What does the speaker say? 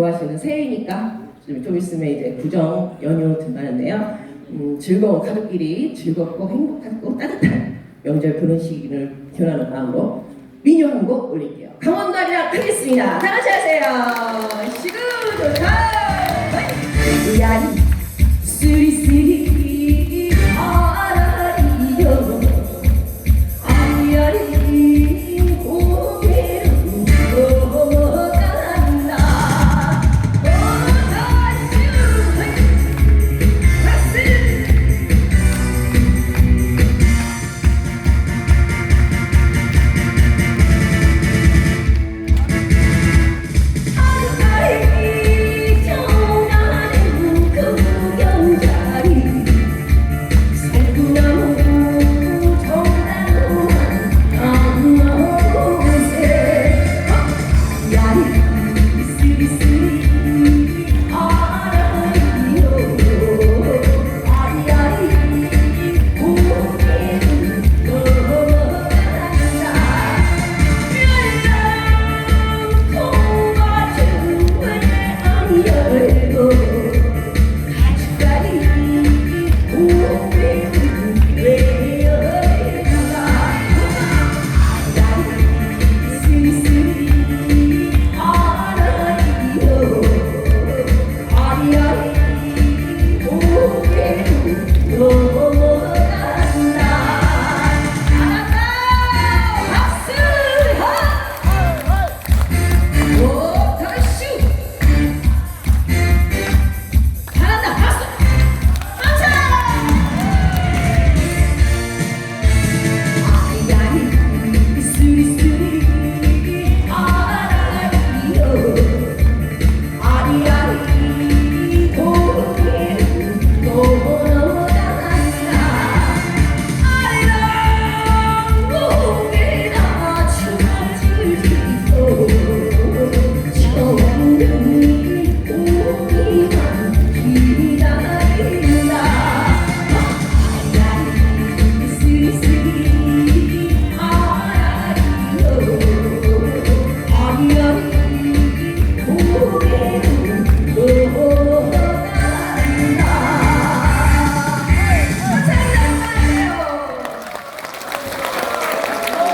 좋아하시는 새해니까 좀, 좀 있으면 이제 구정 연휴 등반인데요. 음, 즐거운 가족끼리 즐겁고 행복하고 따뜻한 명절 보는 시기를 기원하는 마음으로 민요 한 곡 올릴게요. 강원도 아리랑 하겠습니다. 다 같이 하세요.